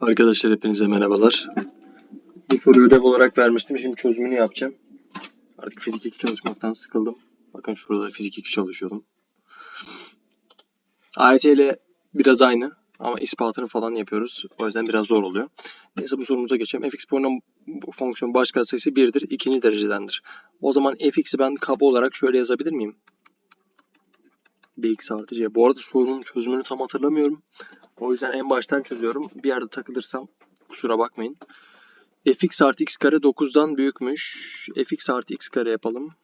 Arkadaşlar hepinize merhabalar. Bu soruyu ödev olarak vermiştim. Şimdi çözümünü yapacağım. Artık fizik 2 çalışmaktan sıkıldım. Bakın şurada fizik 2 çalışıyordum. AYT ile biraz aynı ama ispatını falan yapıyoruz. O yüzden biraz zor oluyor. Neyse bu sorumuza geçelim. fx polinom fonksiyon baş katsayısı 1'dir. ikinci derecedendir. O zaman fx'i ben kaba olarak şöyle yazabilir miyim? bx artı c. Bu arada sorunun çözümünü tam hatırlamıyorum. O yüzden en baştan çözüyorum. Bir yerde takılırsam kusura bakmayın. fx artı x kare 9'dan büyükmüş. fx artı x kare yapalım.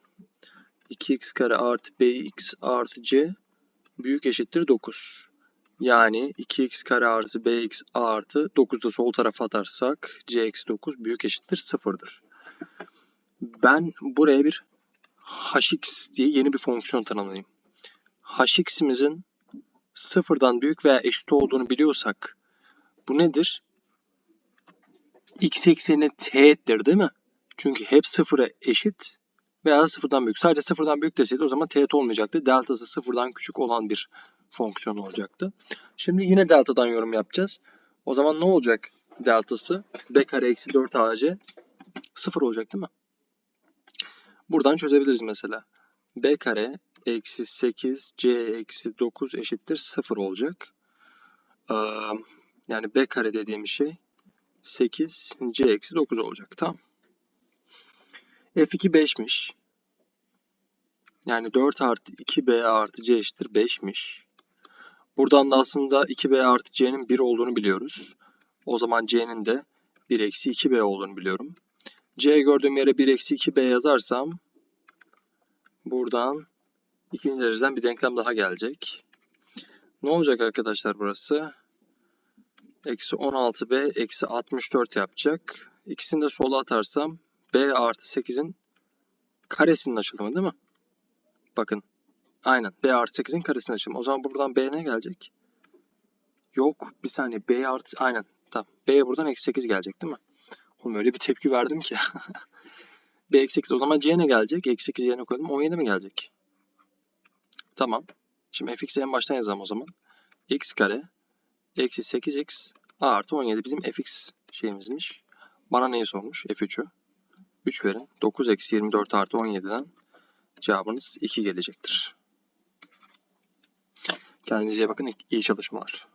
2x kare artı bx artı c büyük eşittir 9. Yani 2x kare artı bx artı 9'u da sol tarafa atarsak c eksi 9 büyük eşittir 0'dır. Ben buraya bir hx diye yeni bir fonksiyon tanımlayayım. hx'imizin sıfırdan büyük veya eşit olduğunu biliyorsak bu nedir? x ekseni teğettir değil mi? Çünkü hep sıfıra eşit veya sıfırdan büyük. Sadece sıfırdan büyük deseydi o zaman teğet olmayacaktı. Deltası sıfırdan küçük olan bir fonksiyon olacaktı. Şimdi yine deltadan yorum yapacağız. O zaman ne olacak deltası? b kare eksi 4 ac sıfır olacak değil mi? Buradan çözebiliriz mesela. b kare eksi 8 c eksi 9 eşittir 0 olacak. Yani b kare dediğim şey 8 c eksi 9 olacak. Tamam. f2 5'miş. Yani 4 artı 2b artı c eşittir 5'miş. Buradan da aslında 2b artı c'nin 1 olduğunu biliyoruz. O zaman c'nin de 1 eksi 2b olduğunu biliyorum. c gördüğüm yere 1 eksi 2b yazarsam buradan ikinci dereceden bir denklem daha gelecek. Ne olacak arkadaşlar burası? Eksi 16b eksi 64 yapacak. İkisini de sola atarsam b artı 8'in karesinin açılımı değil mi? Bakın. Aynen. b artı 8'in karesinin açılımı. O zaman buradan b ne gelecek? Yok. Bir saniye. b artı... Aynen. Tamam. b buradan eksi 8 gelecek değil mi? Oğlum öyle bir tepki verdim ki. b eksi 8. O zaman c ne gelecek? Eksi 8 yerine koydum. 17 mi gelecek? Tamam. Şimdi fx'i en baştan yazalım o zaman. x kare eksi 8x a artı 17 bizim fx şeyimizmiş. Bana neyi sormuş? f3'ü. 3 verin. 9 eksi 24 artı 17'den cevabınız 2 gelecektir. Kendinize iyi bakın. İyi çalışmalar.